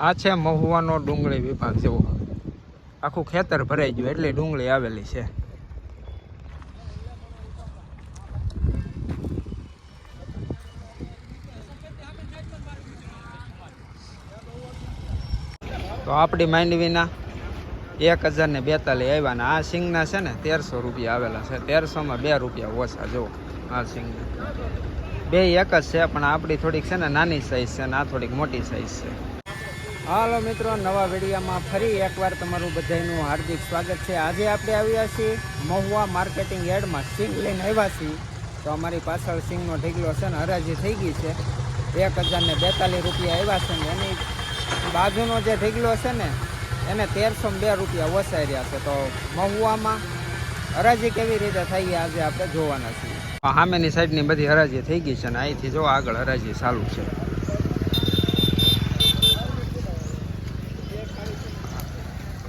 આ છે મહુવાનો ડુંગળી વિભાગ જેવો. આખું ખેતર ભરાઈ ગયું, એટલે ડુંગળી આવેલી છે. તો આપણી માંડવીના એક હજાર ને બેતાલીસ આવ્યા ને આ સિંગના છે ને તેરસો રૂપિયા આવેલા છે. તેરસોમાં બે રૂપિયા ઓછા, જુઓ, આ સિંગના. બે એક જ છે, પણ આપણી થોડીક છે ને નાની સાઈઝ છે ને આ થોડીક મોટી સાઈઝ છે. હાલો મિત્રો, નવા વિડીયામાં ફરી એકવાર તમારું બધાનું હાર્દિક સ્વાગત છે. આજે આપણે આવ્યા છીએ મહુવા માર્કેટિંગ યાર્ડમાં સિંગ લઈને આવ્યા છીએ. તો અમારી પાછળ સિંગનો ઢીકલો છે ને હરાજી થઈ ગઈ છે. એક હજારને બેતાલીસ રૂપિયા આવ્યા છે ને એની બાજુનો જે ઢીકલો છે ને, એને તેરસો બે રૂપિયા વસાઈ રહ્યા છે. તો મહુવામાં હરાજી કેવી રીતે થઈ આજે આપણે જોવાના છીએ. સામેની સાઈડની બધી હરાજી થઈ ગઈ છે ને, અહીંથી જો આગળ હરાજી ચાલુ છે.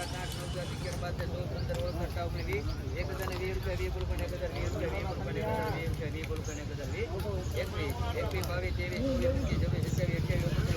સાત, આઠ, નવ, દસ, અગિયાર, બાર, તેર, ચૌદ, પંદર ઓળ કરતા ઓગણી વીસ, એક હજાર વીસ રૂપિયા વીસ રૂપિયા એક હજાર વીસ રૂપિયા વીસ રૂપિયા વીસ રૂપિયા વીસ રૂપિયા વીસ રૂપિયા વીસ રૂપિયા વીસ એકવીસ એકવીસ બાવીસ, ત્રેવીસ, ચોવીસ, પચીસ, છવ્વીસ, સત્યાવીસ, અઠ્યાવીસ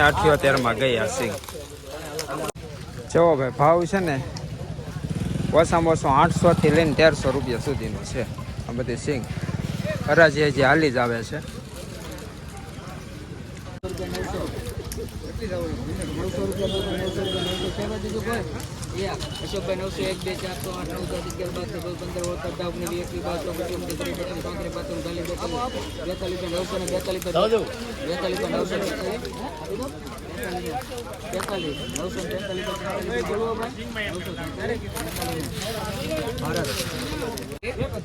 અઠ્યોતેરમાં ગયા સિંહ જો ભાઈ, ભાવ છે ને ઓછામાં ઓછો આઠસો થી લઈને તેરસો રૂપિયા સુધીનો છે આ બધી સિંગ. હરાજી હજી હાલી જ આવે છે. અશોકભાઈ નવસો એક બે ચાર સો આઠ નવ દસ અગિયાર બાર તેર ચૌદ પંદર ઓળ સત્તાવન ને બાવીસ ચોવીસ પચીસ ત્રીસ પાંત્રીસ ચાલીસ બેતાલીસ બેતાલીસ નવસો ને બેતાલીસ બેતાલીસ નવસો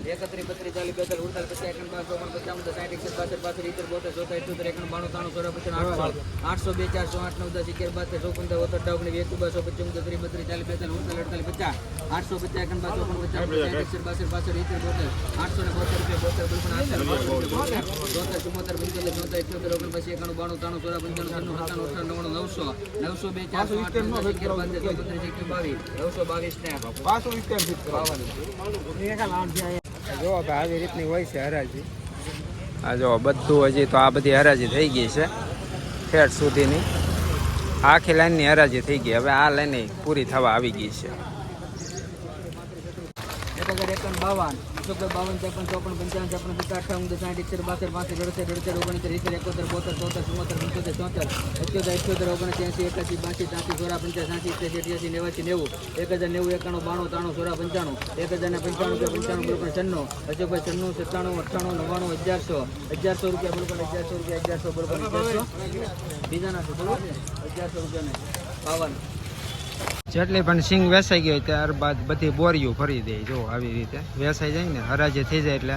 એકત્રીસ બત્રીસ ચાલીસ બેતાલીસ ઉડતાલીસ પચાસ ચોપન પચાસ સાઠ એકસઠ બાસઠ બાસઠ ઇતેર બોતેર ચોતેર ઇઠોતેર એકન બાણું પચાસ આઠસો બે ચાર સો આઠ નવ દસ અગિયાર બાર ચોપન ઓતર અઠાવન એકવીસ બાસો પચીસ ત્રીસ ચાલીસ બેતાલીસ ઉડતાલીસ અડતાલીસ પચાસ આઠસો પચાસ એકન બાર ચોપન પચાસ બાસઠ બાસઠ ઇતેર બોતેર આઠસો ને બોતેર રૂપિયા બોતેર આઠસો ચોતેર ચુમ્મોતેર પંચોતેર ચોતેર ઇઠ્યોતેર ઓગણ પછી એકાણું બાણું ત્રાણું સોળ પંચાણું છન્નું સત્તાણું અઠાણું નવસો નવસો બે ચારસો નવસો બાવીસ ને જો આવી રીતની હોય છે હરાજી. આ જો બધું હજી તો આ બધી હરાજી થઈ ગઈ છે. ઠેઠ સુધીની. આખી લાઈનની હરાજી થઈ ગઈ. હવે આ લાઈન પૂરી થવા આવી ગઈ છે. એક હજાર બાવન. ચોપન બાવન, ત્રેપન, ચોપન, પંચાવન ચોપન પચાસ અઠાવન સાઠ એકસઠ બાસઠ પાસઠ અડસઠ અડસઠ ઓગણસી ઇતેર એકોતેર, બોતેર, ચોતેર ચુમ્મોતેર પંચોતેર ચોતેર અઠ્યોતેર અઠ્યોતર ઓગણસી એકાસી, બાસી, ત્યાંસી, સોળા પંચાસ સાસી ઇત્યાસી અઠ્યાસી, નેવાસી, નેવું, એક હજાર નેવું, એકાણું, બાણું, ત્રાણું, સોળા, પંચાણું, એક હજાર ને પંચાણું રૂપિયા પંચાણું બિલકુલ છન્નું અશોકભાઈ છન્નું, સત્તાણું, અઠ્ઠાણું, નવ્વાણું, અગિયારસો અગિયારસો રૂપિયા બિલકુલ અગિયારસો રૂપિયા, અગિયારસો બિલકુલ અગિયારસો. બીજાના છે અગિયારસો રૂપિયા ને બાવન. જેટલી પણ સિંગ વેસાઈ ગઈ ત્યારબાદ બધી બોરીઓ ભરી દે, જો આવી રીતે. વેસાઈ જાય ને, હરાજી થઈ જાય એટલે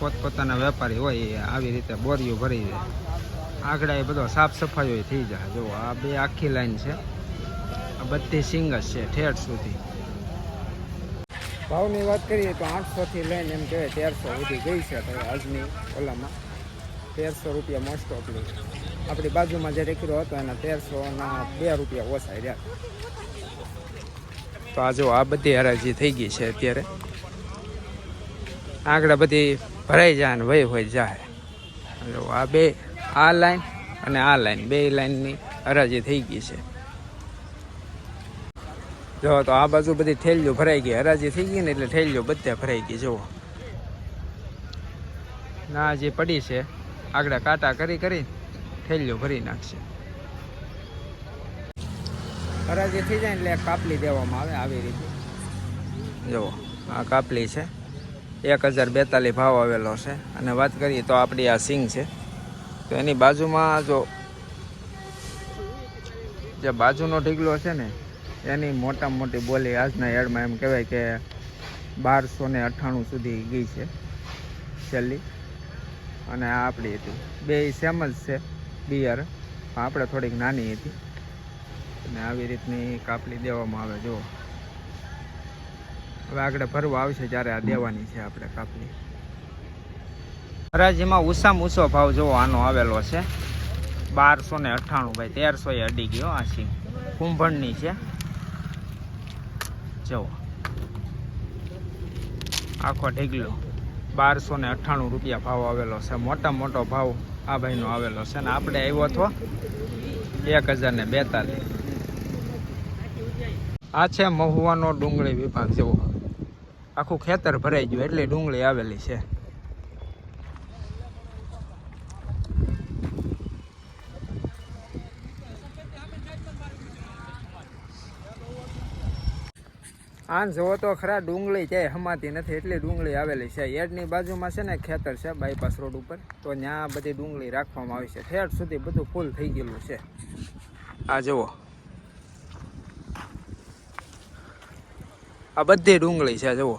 પોતપોતાના વેપારી હોય આવી રીતે બોરીઓ ભરી દે. આગળ એ બધો સાફ સફાઈઓ થઈ જાય. જો, આ બે આખી લાઈન છે. આ બધી સિંગ જ છે, ઠેઠ સુધી. ભાવની વાત કરીએ તો આઠસોથી લઈને એમ કહેવાય તેરસો સુધી ગઈ છે તો આજની ઓલામાં. તેરસો રૂપિયા મોસ્ટ ઓફલી આપણી બાજુમાં જે રેકડો હતો એના તેરસોના બે રૂપિયા ઓછા રહ્યા. તો આ જો આ બધી હરાજી થઈ ગઈ છે અત્યારે. આગળ બધી ભરાઈ જાય ને વય હોય જાય. જો આ બે, આ લાઈન અને આ લાઈન, બે લાઈનની હરાજી થઈ ગઈ છે. જો તો આ બાજુ બધી થેલીઓ ભરાઈ ગઈ, હરાજી થઈ ગઈ ને એટલે થેલીઓ બધે ભરાઈ ગઈ, જુઓ. ના જે પડી છે, આગળ કાંટા કરી કરી થેલીઓ ભરી નાખશે. હરાજી થઈ જાય એટલે કાપલી દેવામાં આવે આવી રીતે. જુઓ, આ કાપલી છે. એક હજાર બેતાલીસ ભાવ આવેલો છે. અને વાત કરીએ તો આપણી આ સિંગ છે. તો એની બાજુમાં જો જે બાજુનો ઢીગલો છે ને, એની મોટામાં મોટી બોલી આજના એડમાં એમ કહેવાય કે બારસો ને અઠ્ઠાણું સુધી ગઈ છે છેલ્લી. અને આ આપણી હતી. બે સેમ જ છે, બિયર. પણ આપણે થોડીક નાની હતી. અને આવી રીતની કાપલી દેવામાં આવે જો હવે આગળ ભરવા આવશે જ્યારે આ દેવાની છે આપણે કાપલી હરાજીમાં ઊંચામાં ઊંચો ભાવ જોવો આનો આવેલો છે. બારસો ને અઠ્ઠાણું ભાઈ, તેરસો એ અડી ગયો, આ સિંહ કુંભણની છે. જુઓ. આખો ઢીગલો. બારસો ને અઠ્ઠાણું રૂપિયા ભાવ આવેલો છે. મોટા મોટો ભાવ આ ભાઈનો આવેલો છે. ને આપણે આવ્યો હતો એક હજાર ને બેતાલીસ. આ છે મહુવાનો ડુંગળી વિભાગ જેવો. આખું ખેતર ભરાઈ ગયું, એટલી ડુંગળી આવેલી છે. આમ જોવો તો ખરા ડુંગળી ક્યાંય હમાતી નથી, એટલી ડુંગળી આવેલી છે. એડની બાજુમાં છે ને ખેતર છે બાયપાસ રોડ ઉપર. તો ત્યાં બધી ડુંગળી રાખવામાં આવી છે. ઠેઠ સુધી બધું ફૂલ થઈ ગયેલું છે. આ જુઓ. આ બધી ડુંગળી છે, જુઓ.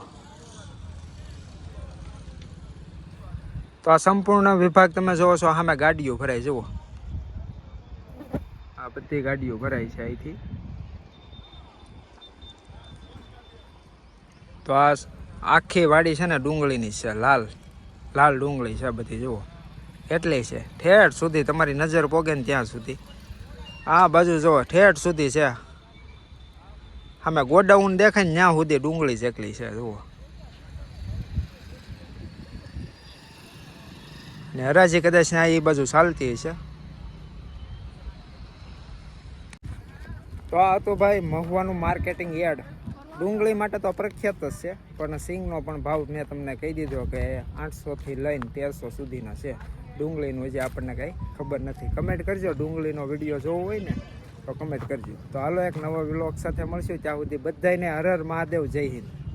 તો આ સંપૂર્ણ વિભાગ તમે જોવો છો સામે ગાડીઓ ભરાય, જુઓ. આ બધી ગાડીઓ ભરાય છે અહીંથી. તો આ આખી વાડી છે ને ડુંગળીની છે, લાલ લાલ ડુંગળી છે બધી, જુઓ. એટલી છે. ઠેઠ સુધી તમારી નજર પોગે ને ત્યાં સુધી. આ બાજુ જુઓ, ઠેઠ સુધી છે. સામે ગોડાઉન દેખાય ને ત્યાં સુધી ડુંગળી જેટલી છે, જુઓ. ને હરાજી કદાચ ના એ બાજુ ચાલતી છે તો આ હતું ભાઈ મહુવાનું માર્કેટિંગ યાર્ડ. ડુંગળી માટે તો પ્રખ્યાત જ છે, પણ સિંગનો પણ ભાવ મેં તમને કહી દીધો કે આઠસોથી લઈને તેરસો સુધીના છે. ડુંગળીનું જે આપણને કાંઈ ખબર નથી. કમેન્ટ કરજો, ડુંગળીનો વીડિયો જોવો હોય ને તો કમેન્ટ કરજો. તો હાલો એક નવો વ્લોગ સાથે મળશું. ત્યાં સુધી બધાને હર હર મહાદેવ, જય હિન્દ.